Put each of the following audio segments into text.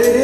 it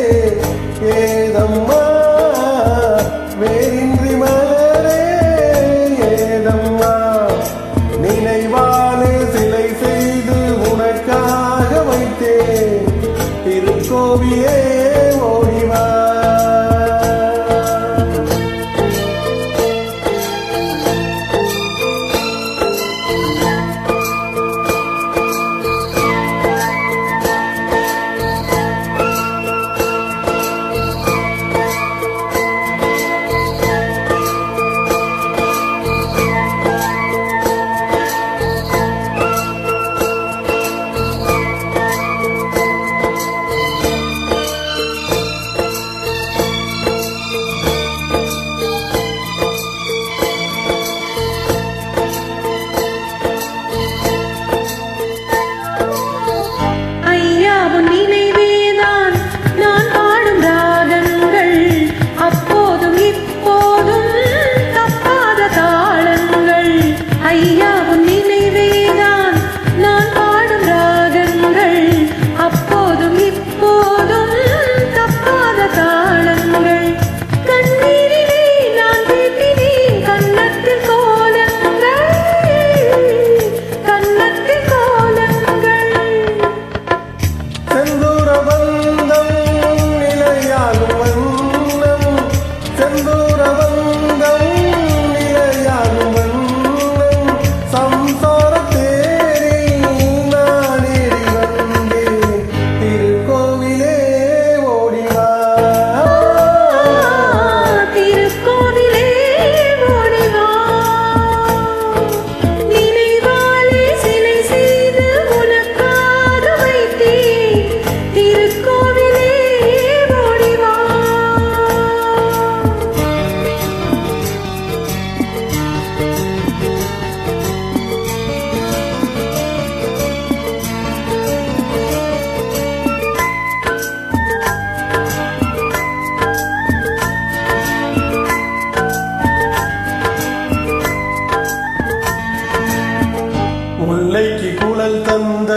முல்லைக்கு குழல் தந்த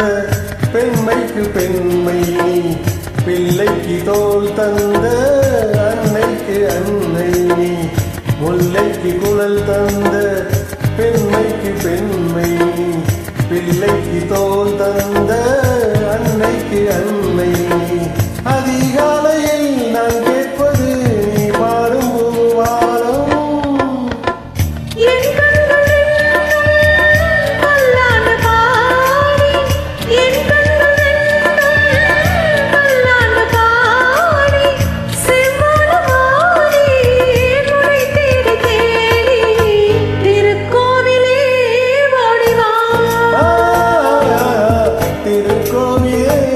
பெண்மைக்கு பெண்மை நீ. பிள்ளைக்கு தோல் தந்த அன்னைக்கு அன்னை நீ. முல்லைக்கு குழல் தந்த பெண்மைக்கு பெண்மை நீ. பிள்ளைக்கு தோல் தந்த அன்னைக்கு அன்னை அதிகாலை yeah.